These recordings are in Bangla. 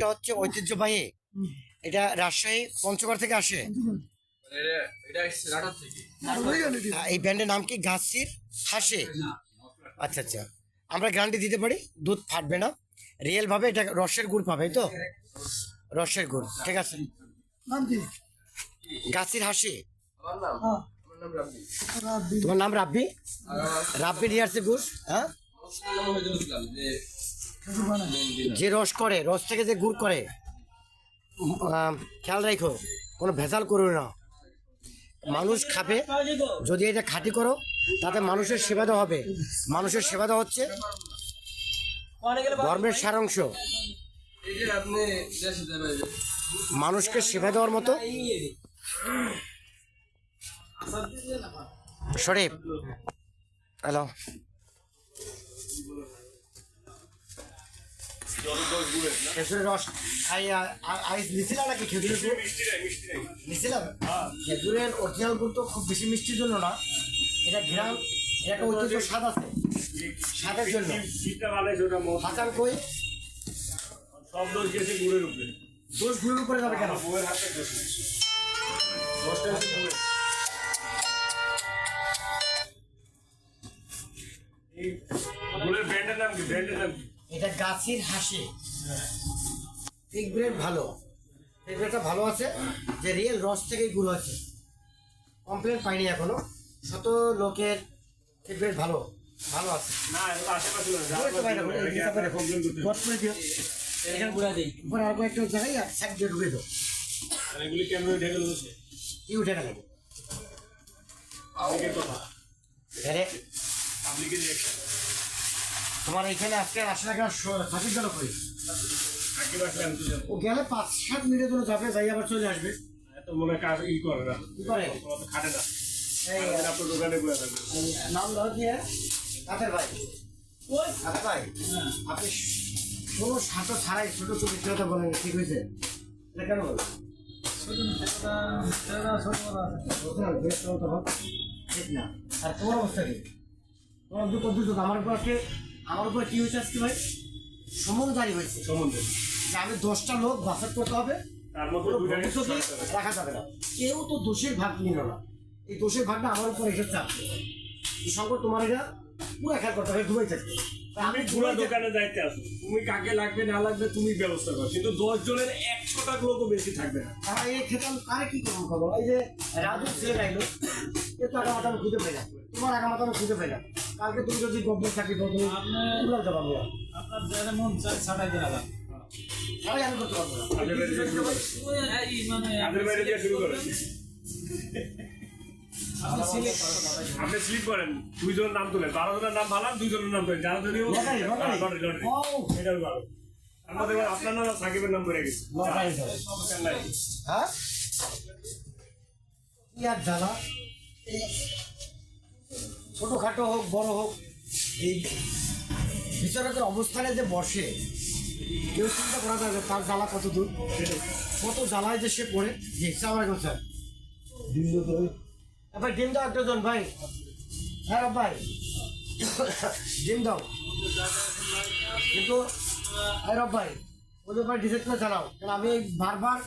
গুড়টা হচ্ছে ঐতিহ্যবাহী। এটা রাজশাহী পঞ্চগড় থেকে আসে। এটা এই ব্র্যান্ডের নাম কি? গাছির হাসে? আচ্ছা আচ্ছা। আমরা গ্যারান্টি দিতে পারি? দুধ ফাটবে না। রিয়েল ভাবে এটা রসের গুড় পাবে তো? রসের গুড় ঠিক আছে। নাম গাছির হাসি। নাম? হ্যাঁ। রাব্বি। রাব্বি। তোমার নাম রাব্বি? রাব্বি রিয়ার্সের গুড় হ্যাঁ? যে রস করে, রস থেকে যে গুড় করে খেয়াল রাখো কোনো ভেজাল করো না। মানুষ খাবে, যদি এটা খাঁটি করো, তাতে মানুষের সেবা দেওয়া হবে। মানুষের সেবা দেওয়া হচ্ছে ধর্মের সারাংশ। মানুষকে সেবা দেওয়ার মতো। শরীফ হ্যালো খেজুরের রস খাই আইস নিছিলাম নাকি খেজুরের গুড়? নিছিলাম খেজুরের অরিজিনাল গুড় তো খুব বেশি মিষ্টির জন্য না। এটা গ্রাম এটা ঐতিহ্য স্বাদ আছে। স্বাদের জন্য। হাসান কই? সব দোষ গেছে গুড়ের উপরে। দোষ গুড়ের উপরে যাবে কেন? বউয়ের হাতে দোষ। দোষটা গুড়ের ব্র্যান্ডের নাম কি? ব্র্যান্ডের নাম কি? এটা গাছির হাসি। এই গ্রেড ভালো। এই গ্রেডটা ভালো আছে যে রিয়েল রস থেকেই গুলো আছে কমপ্লেন পাইনি এখনও। শত লোকের ফিডব্যাক ভালো। ভালো আছে। না এখানে দিই। উপরে আর কয়েকটা জায়গায় আর সাইড দিয়ে ঢুকে দাও। এগুলি ক্যামেরা ঢেকে বসে কি উঠে গেল? পাবলিকের কথা। আরে পাবলিকের রিয়াকশন তোমার এখানে আজকে আসে না কেন সাথে গেল কই। ও গেলে পাঁচ সাত মিনিটের জন্য যাবে যাই আবার চলে আসবে। এত মনে কাজ ই করে না। কি করে? খাটে না। এই আপনার দোকানে থাকবে। নাম কাদের ভাই? কাদের ভাই? আপনি ছাড়াই ছোট ছোট বলেন ঠিক হয়েছে? এটা কেন বলেন? ঠিক না। আর তোমার অবস্থা কি? তোমার দুটো দুটো আমার উপর আমার উপর কি হয়েছে আজকে ভাই? সমন জারি হয়েছে। সম্বন্ধে। যে আমি দশটা লোক বাসাত করতে হবে। তার মধ্যে রাখা যাবে না। কেউ তো দোষের ভাগ নিল না। এই দোষের ভাগটা আমার উপর এসে এই সঙ্গে তোমার এটা পুরো খেয়াল করতে হবে ডুবাই থাকতে তা আমি আমি পুরো দোকানে দায়িত্বে আসো। তুমি কাকে লাগবে না লাগবে তুমি ব্যবস্থা করো। কিন্তু দশ জনের একশোটা লোকও বেশি থাকবে না। তারা এই খেতাম কারে কি করব খবর? এই যে রাজু ছেলে রাইলো এ তো আগা মাথা আমি খুঁজে পাই না। তোমার আগা মাথা আমি খুঁজে পাই না। কালকে তুমি যদি গভর্নমেন্ট চাকরি করো তুমি উড়াল যাবা আমরা আপনার যেটা মন ছাটাই আমি করতে পারব না। শুরু করেন আপনি স্লিপ করেন। দুইজনের নাম তোলেন। বারো জনের নাম ভালো দুইজনের নাম তোলেন। যারা এটা ভালো। আমাদের আপনার নাম সাকিবের নাম করে গেছে। হ্যাঁ? জ্বালা? ছোটোখাটো হোক বড় হোক এই বিচারকের অবস্থানে যে বসে কেউ চিন্তা করা যায় তার জ্বালা কত দূর। কত জ্বালায় যে সে পড়ে। জি সালাম আলাইকুম স্যার। ভাই। ডিম দাও একটা জন ভাই। হ্যাঁ ভাই। ডিম দাও। কিন্তু হ্যাঁ ভাই ওদের ভাই ডিসাইড করে জানাও কারণ আমি বারবার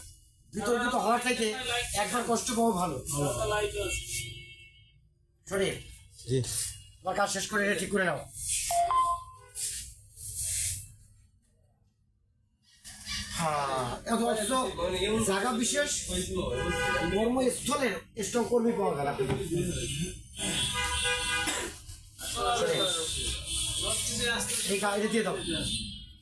বিতর্কিত হওয়ার থেকে একবার কষ্ট পাবো ভালো। সরি জি। কাজ শেষ করে এটা ঠিক করে নাও। হ্যাঁ জায়গা বিশেষ? কর্মী দিয়ে দাও।